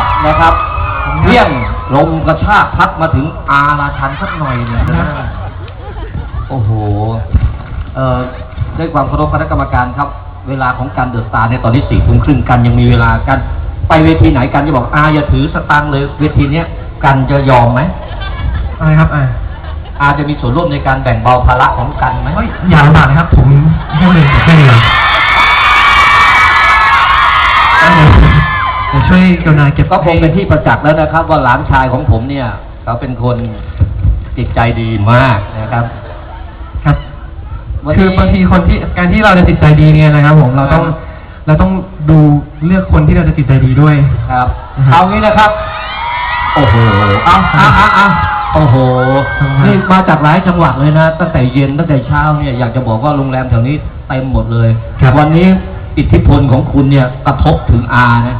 บนะครับเพียงลมกระชากพัดมาถึงอาราชันสักหน่อยเนี่ยนะโอ้โหเอ่อด้วยความเคารพคณะกรรมการครับ เวลาของการเดอะสตาร์เนี่ยตอนนี้สี่ทุ่มครึ่งกันยังมีเวลากัน ไปเวทีไหนกันจะบอกอาอย่าถือสตังค์เลยเวทีเนี้ยกันจะยอมไหมอะไรครับอ่าอาจะมีส่วนร่วมในการแบ่งเบาภาระของกันไหมเฮ้ยอย่าลำบากนะครับผมไม่เลยไม่เลย ช่วยกรุณาเก็บก็คงเป็นที่ประจักษ์แล้วนะครับ ว่าหลานชายของผมเนี่ย เขาเป็นคนจิตใจดีมากนะครับ ครับ วันนี้ คือบางทีคนที่การที่เราจะจิตใจดีเนี่ยนะครับ ผมเราต้องครับเราต้องดูเลือกคนที่เราจะจิตใจดีด้วยครับนะครับ เอางี้นะครับ โอ้โหเอาเอาเอาเอาโอ้โห ทำไม นี่มาจากหลายจังหวัดเลยนะ ตั้งแต่เย็นตั้งแต่เช้าเนี่ยอยากจะบอกว่าโรงแรมแถวนี้เต็มหมดเลย วันนี้อิทธิพลของคุณเนี่ยกระทบถึงอานะ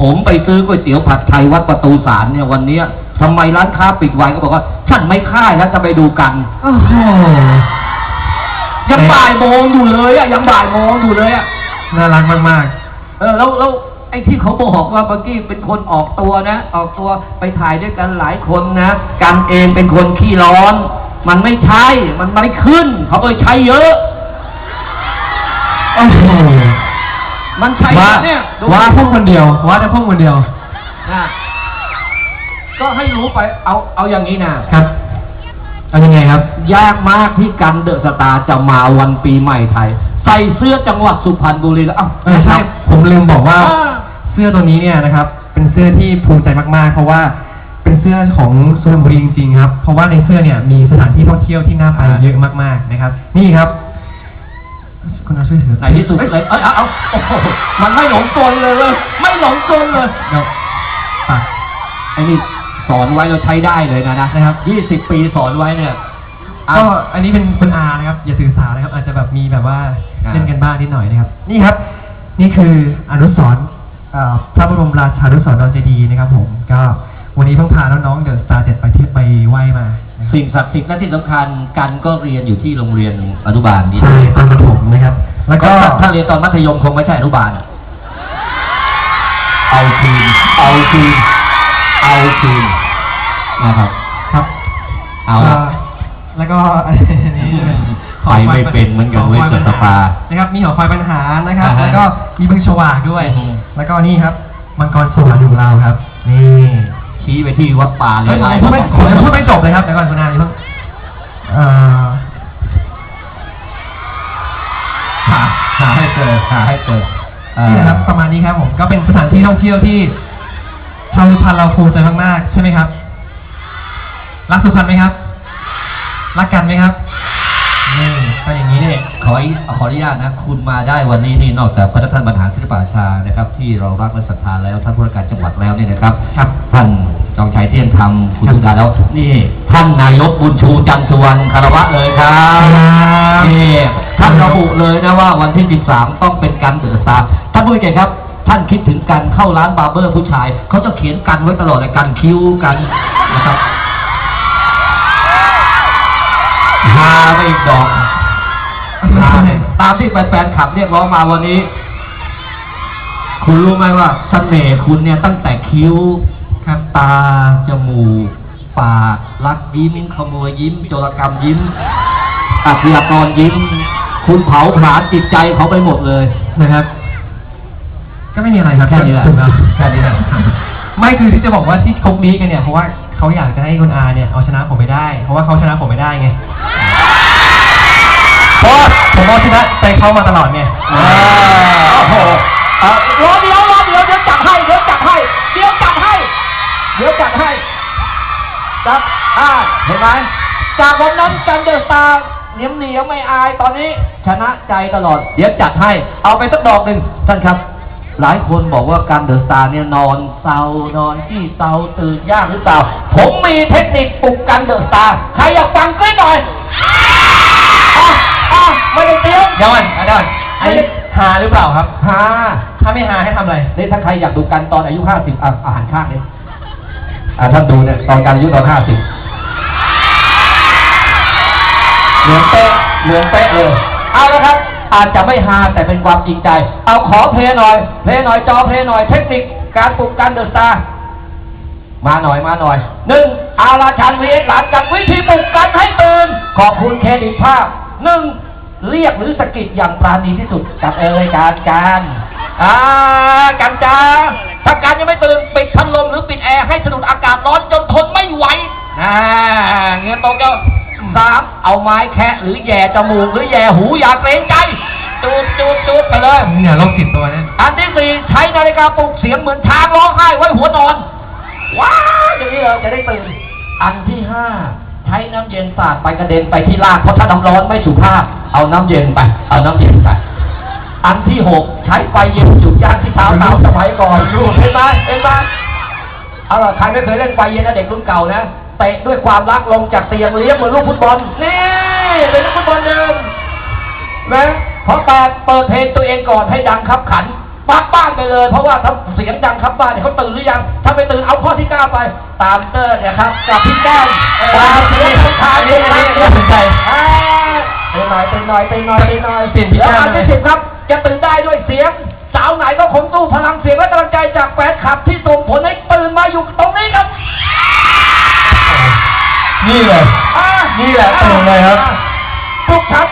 ผมไปซื้อก๋วยเตี๋ยวผัดไทยวัดประตูสารเนี่ยวันเนี้ยทำไมร้านค้าปิดไว้ก็บอกว่าฉันไม่ค่ายแล้วจะไปดูกัน โอ้โหยังบ่ายโมงอยู่เลยอะยังบ่ายโมงอยู่เลยอะน่ารักมากเออแล้วแล้วไอ้ที่เขาบอกว่าเมื่อกี้เป็นคนออกตัวนะ ออกตัวไปถ่ายด้วยกันหลายคนนะกันเองเป็นคนขี้ร้อน มันไม่ใช่มันไม่ขึ้น เขาไปใช้เยอะ มันใช้ว่าเนี่ยดูว่าพวกคนเดียวว่าแต่พวกคนเดียว นะก็ให้รู้ไป เอาเอาอย่างนี้นะครับ เอายังไงครับ ยากมากที่กันเดอะสตาร์จะมาวันปีใหม่ไทย ใส่เสื้อจังหวัดสุพรรณบุรีแล้วเอ้าเออใช่ผมลืมบอกว่า อ่า เสื้อตัวนี้เนี่ยนะครับ เป็นเสื้อที่ภูมิใจมากๆ เพราะว่าเป็นเสื้อของสุพรรณบุรีจริงๆครับ เพราะว่าในเสื้อเนี่ยมีสถานที่ท่องเที่ยวที่น่าไปเยอะมากๆนะครับ นี่ครับ คุณอาช่วยถือในที่สุดเลยเอ้ยเอาเอาโอ้โหมันไม่หลงกลเลยเว้ยไม่หลงกลเลยเดี๋ยวปากไอ้นี่สอนไว้เราใช้ได้เลยนะนะนะครับ ยี่สิบปีสอนไว้เนี่ยอะก็อันนี้เป็นคุณอานะครับ อย่าถือสานะครับ อาจจะแบบมีแบบว่าอ่า เล่นกันบ้างนิดหน่อยนะครับ นี่ครับ นี่คืออนุสรณ์เอ่อพระบรมราชานุสรณ์ดอนเจดีย์นะครับ ผม ก็วันนี้เพิ่งพาน้องๆเดอะสตาร์เจ็ดไปที่ไปไหว้มานะครับสิ่งศักดิ์สิทธิ์และที่สำคัญกันก็เรียนอยู่ที่โรงเรียนอนุบาลนี้ ใช่ตอนประถมนะครับ แล้วก็ ถ้าถ้าเรียนตอนมัธยมคงไม่ใช่อนุบาลอะเอาคืนเอาคืนเอาคืนนะครับ ครับเอาละ แล้วก็อันนี้ไปไม่เป็นเหมือนกันเว้ยหอคเกิดสปานะครับ มีหอคอยปัญหานะครับ อ่าฮะแล้วก็มีบึงฉวากด้วย อือฮึ แล้วก็นี่ครับ มังกรสวรรค์ของเราครับ นี่ชี้ไปที่วัดป่าเลเฮ้ยยผมไม่ผมยังพูดไม่จบเลยครับเดี๋ยวก่อนคุณอาอย่าเพิ่งเอ่อ หาให้เจอหาให้เจอเอ่อนี่นะครับประมาณนี้ครับผมก็เป็นสถานที่ท่องเที่ยวที่ชาวสุพรรณเราภูมิใจมากๆใช่ไหมครับ รักสุพรรณไหมครับ รักกันไหมครับ นี่ก็อย่างนี้นี่ขอขออนุญาตนะคุณมาได้วันนี้นี่นอกจากพระท่านบรรหารศิลปาชานะครับ ที่เรารักและศรัทธาแล้วท่านผู้ว่าการจังหวัดแล้วเนี่ยนะครับครับท่านจองชัยเที่ยงธรรมคุณครับสุดาแล้วนี่ท่านนายกบุญชูจันทร์สุวรรณคารวะเลยครับครับนี่ท่านระบุเลยนะว่าวันที่ 13 ต้องเป็นการเดือดตาท่านผู้ใหญ่ครับ ท่านคิดถึงการเข้าร้านบาร์เบอร์ผู้ชายเขาจะเขียนกันไว้ตลอดเลยกันคิ้วกันนะครับาไปอีกดอกตามที่แฟนๆขับเรียกร้องมาวันนี้ คุณรู้ไหมว่าเสน่ห์คุณเนี่ยตั้งแต่คิ้วครับตา จมูก ปากลักยิ้มขโมยยิ้ม โจรกรรมยิ้มอาชญากรยิ้ม คุณเผาผลาญจิตใจเขาไปหมดเลยนะครับ ก็ไม่มีอะไรครับแค่นี้แหละถูกแล้วแค่นี้แหละไม่คือที่จะบอกว่าที่คบนี้กันเนี่ยเพราะว่าเขาอยากจะให้คุณอาเนี่ยเอาชนะผมไปได้ เพราะว่าเขาชนะผมไม่ได้ไง เพราะว่าผมเอาชนะใจเขามาตลอดไงอ่าโอ้โหเอ่อรอเดี๋ยวรอเดี๋ยวเดี๋ยวจัดให้เดี๋ยวจัดให้เดี๋ยวจัดให้เดี๋ยวจัดให้จัดอ่าเห็นไหมจากวันนั้นกันเดอะสตาร์เหนียมเหนียมไม่อายตอนนี้ชนะใจตลอด เดี๋ยวจัดให้ เอาไปสักดอกหนึ่งท่านครับ หลายคนบอกว่าการเดอะสตาร์เนี่ยนอนเศร้านอนที่เศร้าตื่นยากหรือเปล่า ผมมีเทคนิคปลุกกันเดอะสตาร์ใครอยากฟังกรี๊ดหน่อยอะอะไม่ได้ เตรียมเดี๋ยวก่อนเดี๋ยวก่อนอันนี้หาหรือเปล่าครับ ฮาถ้าไม่หาให้ทำอะไร นี่ถ้าใครอยากดูกันตอนอายุห้าสิบอาหารข้างเนี่ยอ่าท่านดูเนี่ยตอนการอายุตอนห้าสิบเหมือนเป๊ะเหมือนเป๊ะเลย เอาละครับ อาจจะไม่ฮาแต่เป็นความจริงใจ เอาขอเพลงหน่อย เพลงหน่อยจอเพลงหน่อยเทคนิคการปลุกการเดอะสตาร์มาหน่อยมาหน่อยหนึ่งอาราชันวีเอ็กหลานกับวิธีปลุกกันให้ตื่นขอบคุณเครดิตภาพหนึ่ง เรียกหรือสะกิดอย่างปราณีที่สุดกับเอ่ยการการอ่ากันจ้าถ้าการยังไม่ตื่นปิดพัดลมหรือปิดแอร์ให้สะดุดอากาศร้อนจนทนไม่ไหวอ่าเงี้ยตรงเจ้าสามเอาไม้แคะหรือแย่จมูกหรือแย่หูอย่าเกรงใจจูดจูดจูดไปเลยเนี่ยโรคติดตัวเนี่ยอันที่สี่ใช้นาฬิกาปลุกเสียงเหมือนช้างร้องไห้ไว้หัวนอน ว้าวอย่างนี้เหรอจะได้ตื่น อันที่ห้าใช้น้ำเย็นสาดไปกระเด็นไปที่ลากเพราะถ้าน้ำร้อนไม่สุภาพ เอาน้ำเย็นไป เอาน้ำเย็นไป อันที่หกใช้ไฟเย็นจุดย่างที่เท้าเท้าสมัยก่อนเห็นไหมเห็นไหมเอาล่ะใครไม่เคยเล่นไฟเย็นนะเด็กรุ่นเก่านะเตะด้วยความรักลงจากเตียงเลี้ยงเหมือนลูกฟุตบอลนี่เป็นลูกฟุตบอลเดิมนะเพราะการเปิดเพลงตัวเองก่อนให้ดังครับขันปักบ้านไปเลย เพราะว่าถ้าเสียงดังครับบ้านเนี่ยเขาตื่นหรือยัง ถ้าไม่ตื่นเอาข้อที่เก้าไป ตามเตอร์เนี่ยครับกับพี่แก้มตามเสียงสุดท้ายนี่นี่นี่สนใจ ไปหน่อยไปหน่อยไปหน่อยไปหน่อยเปลี่ยนพี่แล้วแก้มอันที่เลยสิบครับจะตื่นได้ด้วยเสียง สาวไหนก็คงตู้พลังเสียงและกำลังใจจากแฟนคลับที่ส่งผลให้ตื่นมาอยู่ตรงนี้ครับนี่เลย อ่านี่แหละตื่นเลยครับทุกทัพ